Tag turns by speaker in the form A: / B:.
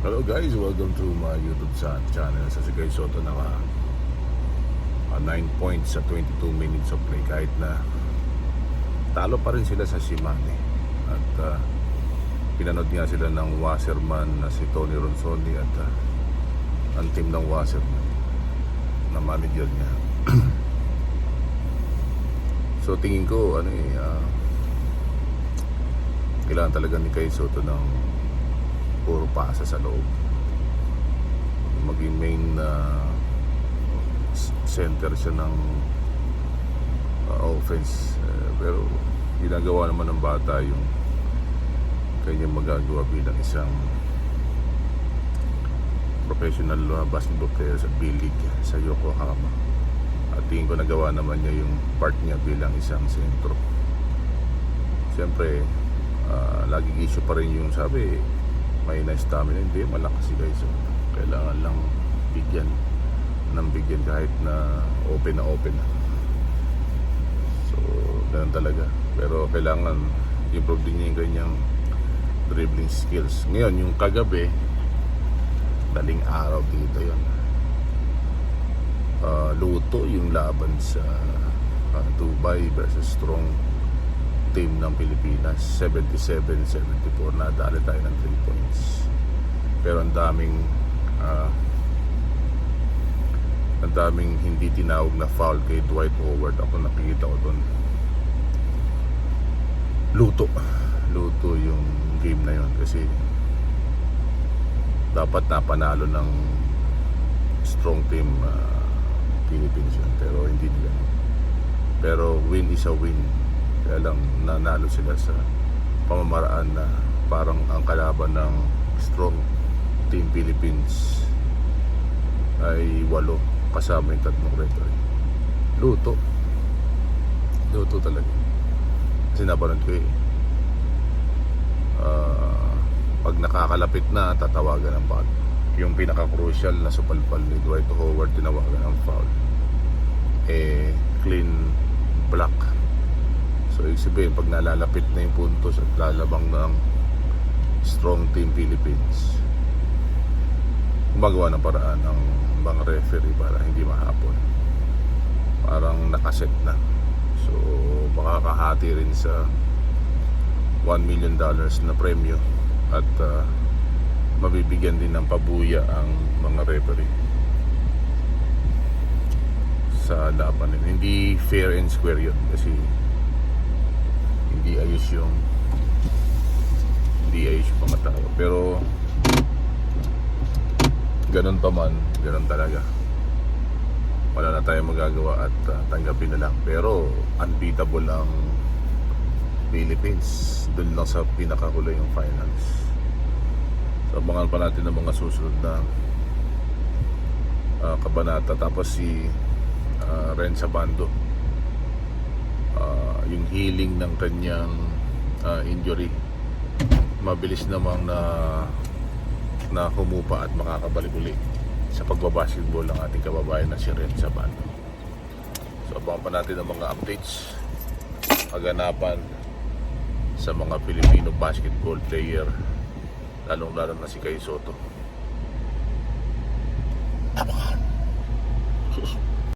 A: Hello guys, welcome to my YouTube channel. Sa si Guy Soto naka 9 points sa 22 minutes of play kahit na talo pa rin sila sa Shimane. At uh, pinanood nga sila ng Wasserman na si Tony Ronsoni at uh, ang team ng Wasserman na manager niya. so tingin ko ano eh ah, kailangan talaga ni Kai Soto ng puro pasa sa loob. Maging main na s- center siya ng uh, offense. Eh, pero ginagawa naman ng bata yung kanyang magagawa bilang isang professional uh, basketball player sa B-League sa Yokohama. At tingin ko nagawa naman niya yung part niya bilang isang sentro. Siyempre ah, laging issue pa rin yung sabi may na stamina hindi malakas si guys so, kailangan lang bigyan ng bigyan kahit na open na open na. So ganun talaga. Pero kailangan improve din niya yung kanyang dribbling skills. Ngayon yung kagabi daling araw dito yon Ah, luto yung laban sa ah, Dubai versus strong team ng Pilipinas 77-74 nadali tayo ng 3 points. Pero ang daming ah, ang daming hindi tinawag na foul kay Dwight Howard. Ako nakikita ko doon luto. Luto yung game na yon kasi dapat napanalo ng strong team ah, Philippines yun. Pero hindi nila. Pero win is a win kaya lang nanalo sila sa pamamaraan na parang ang kalaban ng strong team Philippines ay walo kasama yung tatlong referee luto. Luto talaga. Kasi napanood ko eh. Ah, pag nakakalapit na tatawagan ng foul. Yung pinaka-crucial na supalpal ni Dwight Howard tinawagan ng foul. Eh clean black so ibig sabihin pag nalalapit na yung puntos at lalabang ng strong team Philippines gumagawa ng paraan ng mga referee para hindi mahapon parang nakaset na so makakahati rin sa 1 million dollars na premyo at ah, mabibigyan din ng pabuya ang mga referee sa laban nila. Hindi fair and square yun kasi hindi ayos yung hindi ayos yung tao. Pero ganun pa man, ganun talaga. Wala na tayong magagawa at ah, tanggapin na lang. Pero unbeatable ang Philippines. Doon lang sa pinakahuli yung finals. So, abangan pa natin ang mga susunod na ah, kabanata. Tapos si uh, Ren Sabando yung healing ng kanyang uh, injury mabilis namang na na humupa at makakabalik uli sa pagbabasketball ng ating kababayan na si Red Sabano. So abangan pa natin ang mga updates, kaganapan sa mga Filipino basketball player, lalong lalo na si Kay Soto. Abangan!